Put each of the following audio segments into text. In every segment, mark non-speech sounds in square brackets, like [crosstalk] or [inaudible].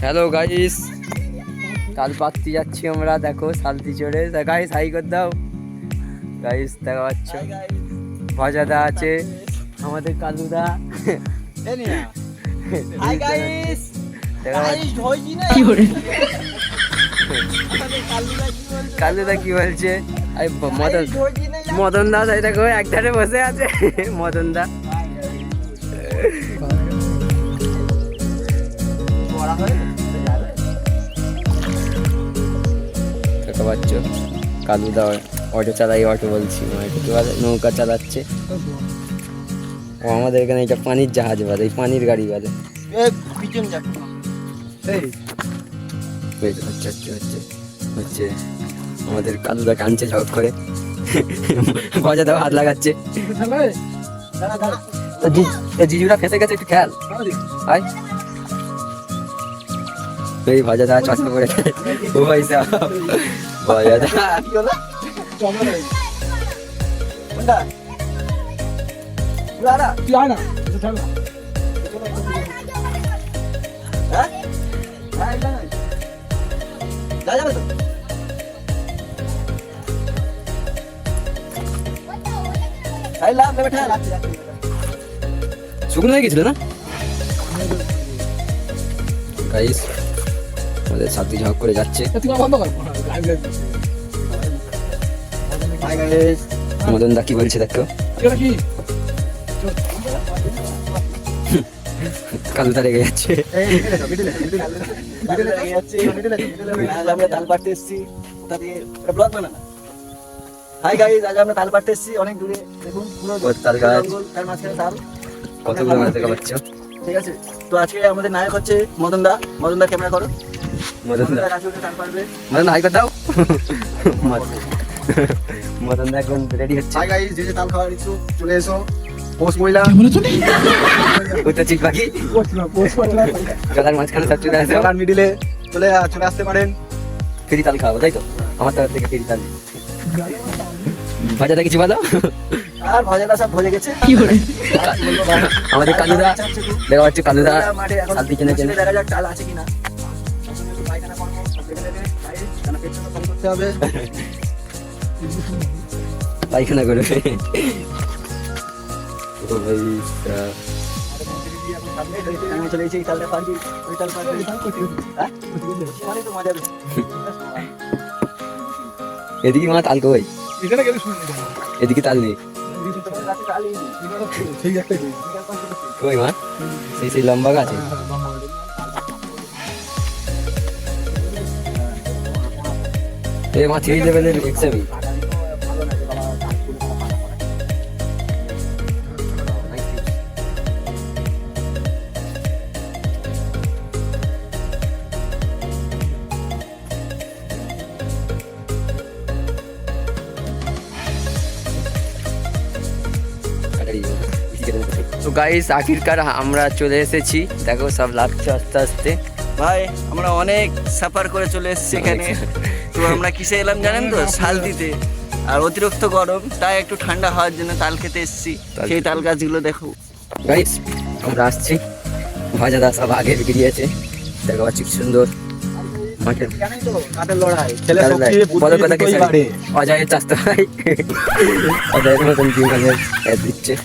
Hello guys তাল পাত্তি যাচ্ছি আমরা দেখো সালতি চড়ে। গাইস হাই করে দাও। গাইস দেখা পাচ্ছ ভজাদা আছে। আমাদের কালুদা। কালুদা কি বলছে? আই মদন মদন দা তাই দেখো একধারে বসে আছে। মদন দা। [laughs] বড়া হয়ে দেখা পাচ্ছ কালুদা অটো চালাই অটো বলছি। মানে নৌকা চালাচ্ছে। ও আমাদের এখানে এটা পানির জাহাজ বলে এই পানির গাড়ি এ পিছন যাক এই। হচ্ছে হচ্ছে হচ্ছে হচ্ছে হচ্ছে আমাদের কালুদা টানছে ঝক করে। মজা দাও হাত লাগাচ্ছে। তো জিজুরা ফেসে গেছে একটু খেয়াল। আয়। এই ভাজা দা চশমা করে ও ভাই সাহেব ভাজা দা কি হলো কোনটা দাঁড়া। তুই আয় না হ্যাঁ? হ্যাঁ যা যাবে তো শুকনো হয়ে গেছিল না? গাইস আমাদের সাথী ঝক করে যাচ্ছে। মদন দা কি বলছে দেখো? কালুদা রেগে যাচ্ছে। আমরা তাল পাড়তে এসেছি। কোথা দিয়ে এটা ব্লগ বানানা হাই গাইস আজ আমরা তাল পাড়তে এসেছি। অনেক দূরে দেখুন পুরো তাল গাছ। তার মাঝখানে তাল। কতগুলো মাছ দেখা পাচ্ছ? ঠিক আছে তো আজকে আমাদের নায়ক হচ্ছে মদন দা। মদন দা ক্যামেরা করো। মদন হাই করে দাও। মদন- একদম রেডি হচ্ছে। হাই গাইস যে যে তাল খাওয়ার ইচ্ছু চলে এসো। পোস্ট মহিলা। চিক না গলার মাঝখানে সব চলে আসে। মিডিলে চলে চলে আসতে পারেন। ফেরি তাল খাওয়াবো তাই তো? আমার তরফ থেকে ফেরি তাল। ভাজাটা কিছু বলো? আর ভজাদা সব ভজে গেছে। কি করে আমাদের কালুদা দেখা পাচ্ছ কালুদা কিনে দেখা যাক চাল আছে কিনা। করতে হবে। পায়খানা করবে চলে তালটা পারবি ওই তাল পারবি হ্যাঁ? তো মজা এদিকে মা তাল কই? এদিকে তাল নেই। সেই কই মা? সেই সেই লম্বা গাছ? এ মা থ্রি লেভেলের এক্সামি তো গাইস আখিরকার আমরা চলে এসেছি। দেখো সব লাগছে আস্তে আস্তে। ভাই আমরা অনেক সাফার করে চলে এসেছি এখানে। তো আমরা কিসে এলাম জানেন তো? শালদিতে। আর অতিরিক্ত গরম তাই একটু ঠান্ডা হওয়ার জন্য তাল খেতে এসেছি। সেই তাল গাছগুলো দেখো। গাইস আমরা আসছি। ভাজাদা সব আগে বেরিয়েছে দেখো পাচ্ছি কি সুন্দর। তো ভাই। অজয়ের মতন মানে দিচ্ছে।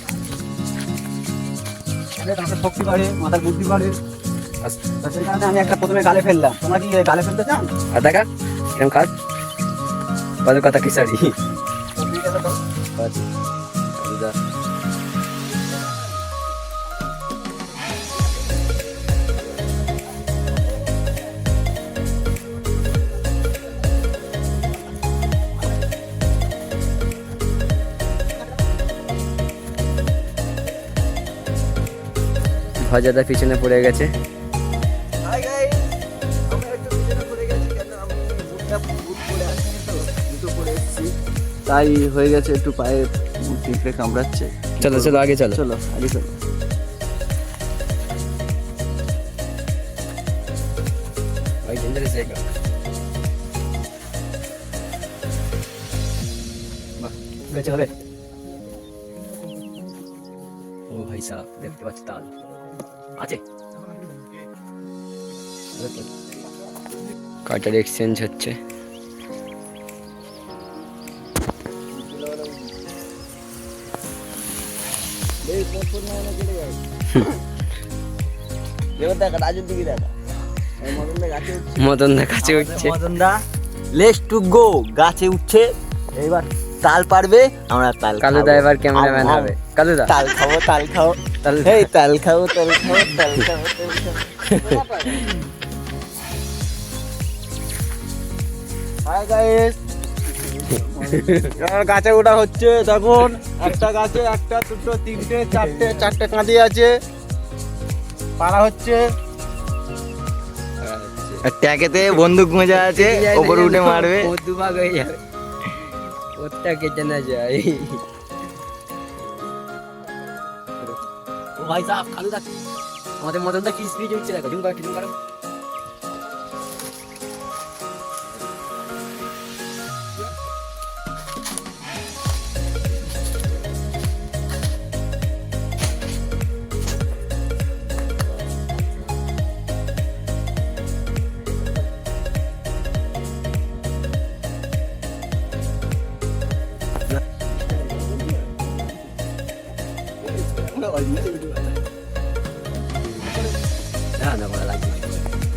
শক্তি বাড়ে মাথার বুদ্ধি বাড়ে। আস- তো সেই কারণে আমি একটা প্রথমে গালে ফেললাম। তোমরা কি গালে ফেলতে চান আর দেখা। কেমন খাস বলো কথা। কালুদা। ভাজাদা পিছনে পড়ে গেছে তাই হয়ে গেছে একটু পায়ে পিঁপড়ে কামড়াচ্ছে। চলো চলো আগে চলো। চলো আগে চলো। ভাই ও ভাই সাহেব দেখতে পাচ্ছি তাল। আছে। কাটার এক্সচেঞ্জ হচ্ছে। মদনদা গাছে উঠছে। মদনদা লেস টু গো গাছে উঠছে। এইবার তাল পারবে আমরা তাল কালু দা এবার ক্যামেরাম্যান। হবে তাল তাল খাব। তাল এই তাল খাব তাল খাব তাল হাই গাইস গাছে ওঠা হচ্ছে দেখুন একটা গাছে একটা দুটো তিনটে চারটে চারটে কাঁদি আছে। পাড়া হচ্ছে। ট্যাকেতে বন্দুক গোঁজা আছে ওপরে উঠে মারবে। দুভাগ হয়ে যাবে। ওটা কেটে না যায়। ও ভাই সাহেব কালু দা। আমাদের মদন দা কি স্পিড হচ্ছে দেখো ঝুম করো।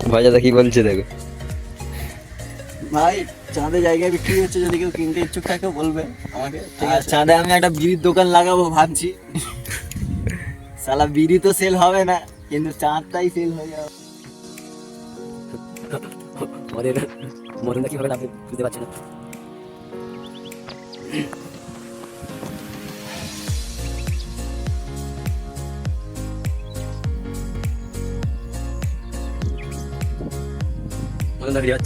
চাঁদে কি বলছে দেখো। ভাই চাঁদে জায়গায় বিক্রি হচ্ছে যদি কেউ কিনতে ইচ্ছুক থাকে বলবে আমাকে। চাঁদে আমি একটা বিড়ির দোকান লাগাবো ভাবছি। সালা বিড়ি তো সেল হবে না কিন্তু চাঁদটাই সেল হয়ে যাবে। মরে মরে নাকি হবে আপনি বুঝতে পারছেন না। মদনদা ভিডিও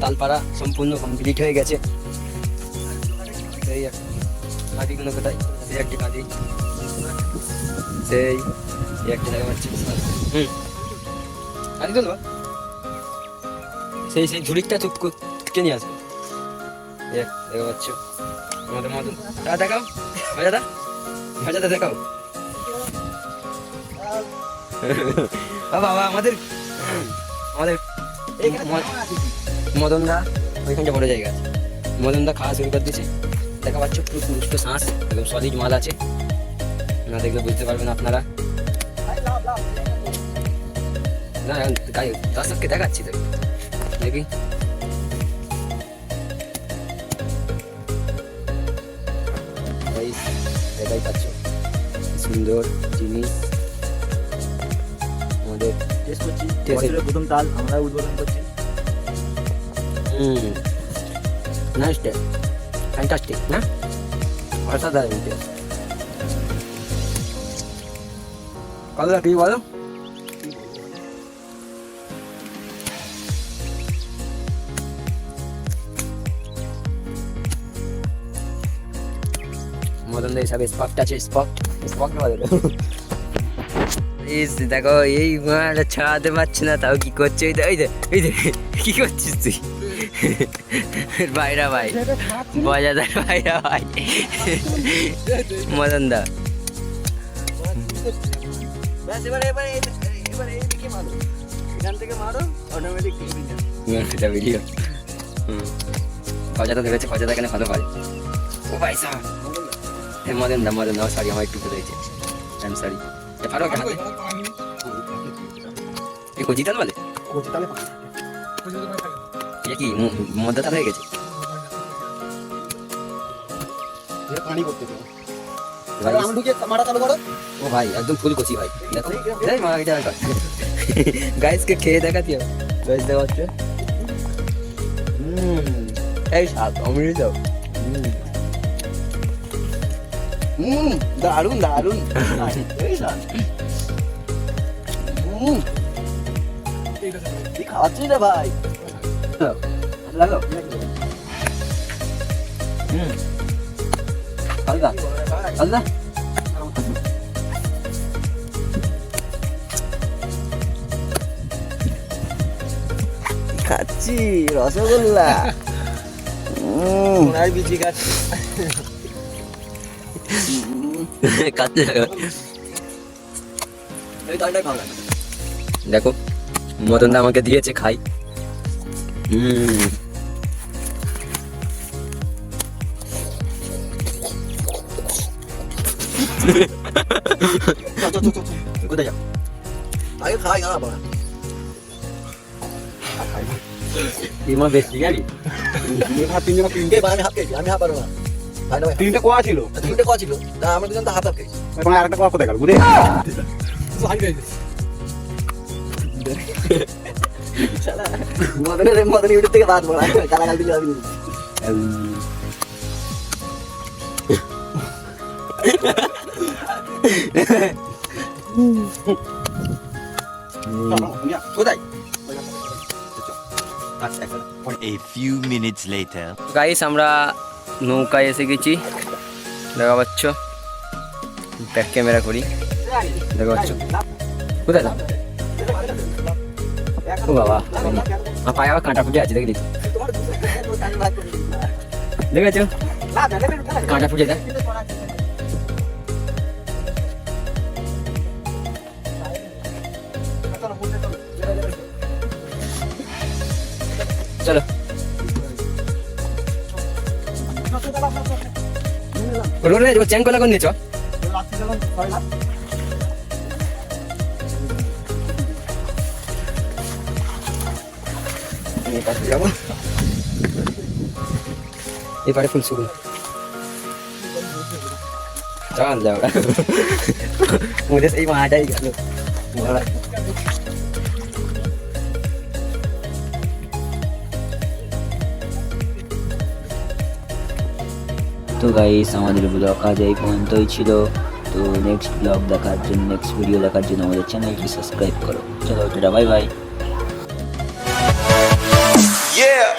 তালপাড়া সম্পূর্ণ কমপ্লিট হয়ে গেছে সেই একটা কাঁদিগুলো কোথায় সেই একটি কাঁদি সেই সেই সেই ঝুড়িটা চুপ কে নিয়ে আসবে? দেখ দেখা পাচ্ছ? আমাদের মতন। দাদা দেখাও। ভাজাদা ভাজাদা দেখাও। বাবা বাবা আমাদের আমাদের মদন দা ওইখানটা বড় জায়গা আছে। মদন দা খাওয়া শুরু করে দিয়েছে। দেখা পাচ্ছ পুরো পুরুষ্ট শ্বাস একদম সলিড মাল আছে। না দেখলে বুঝতে পারবেন আপনারা। না দর্শককে দেখাচ্ছি তো দেখি দেখাই পাচ্ছ সুন্দর জিনিস আমাদের টেস্ট করছি বছরের প্রথম তাল আমরা উদ্বোধন করছি হুম নাইস টেস্ট ফ্যান্টাস্টিক না অসাধারণ টেস্ট কত কি বলো মদন দা হিসাবে স্পট আছে স্পট স্পট ইস দেখো, এই ছাড়াতে পারছি না, তাও কি করছে? ওই কি করছিস তুই? বাইরা ভাই বজাদার বাইরা ভাই। মদন দা এই- এই ভিডিও বজাদা ভেবেছে বজাদা এখানে ভালো পারে ও ভাই সাহ দা মদন দা সরি আমার একটু ভুল হয়েছে আই এম সরি কেন এই কোচি তাল বলে কোচি তালে হয়ে গেছে পানি করতে ও ভাই একদম ফুল কচি ভাই দেখো গাইসকে খেয়ে দেখাতি গাইস দেখা হচ্ছে হুম এই স্বাদ অমৃত হুম দারুণ দারুণ এই না হুম কি খাওয়াচ্ছিস রে ভাই লাগো হুম হালকা হালকা খাচ্ছি রসগোল্লা হুম সোনার বিচি গাছ কাটতে দেখো মদন দা আমাকে দিয়েছে খাই হুম কোথায় যাও আগে খাই না বাবা ইমা বেশি জানি তিনজনে আমি হাফ খেয়েছি আমি হাফ পারব না তিনটে কোয়া ছিল? তিনটে কয়া ছিল। না আমরা দুজন তো হাফ হাফ খেয়েছি আরেকটা কোয়া কোথায় গেল? বুঝে মদনের মদন ইউটিউব থেকে বাদ বলা গালাগাল দিলে আমি A few minutes later. Guys আমরা নৌকায় এসে গেছি। দেখা পাচ্ছ? ব্যাক ক্যামেরা করি। দেখা পাচ্ছ? কোথায়? ও বাবা, আমার পায়ে আবার কাঁটা ফুটে আছে দেখে দেখি দেখেছ? কাঁটা দেয় চ্যাং কোলা কোন দিয়েছ এবারে ফুল শুরু চল যাও। [laughs] মুঝে সেই মাটাই গেল। তো গাইস আমাদের ব্লগ আজ এই পর্যন্তই ছিল। তো নেক্সট ব্লগ দেখার জন্য নেক্সট ভিডিও দেখার জন্য আমাদের চ্যানেলটি সাবস্ক্রাইব করো। চলো বাই বাই Yeah!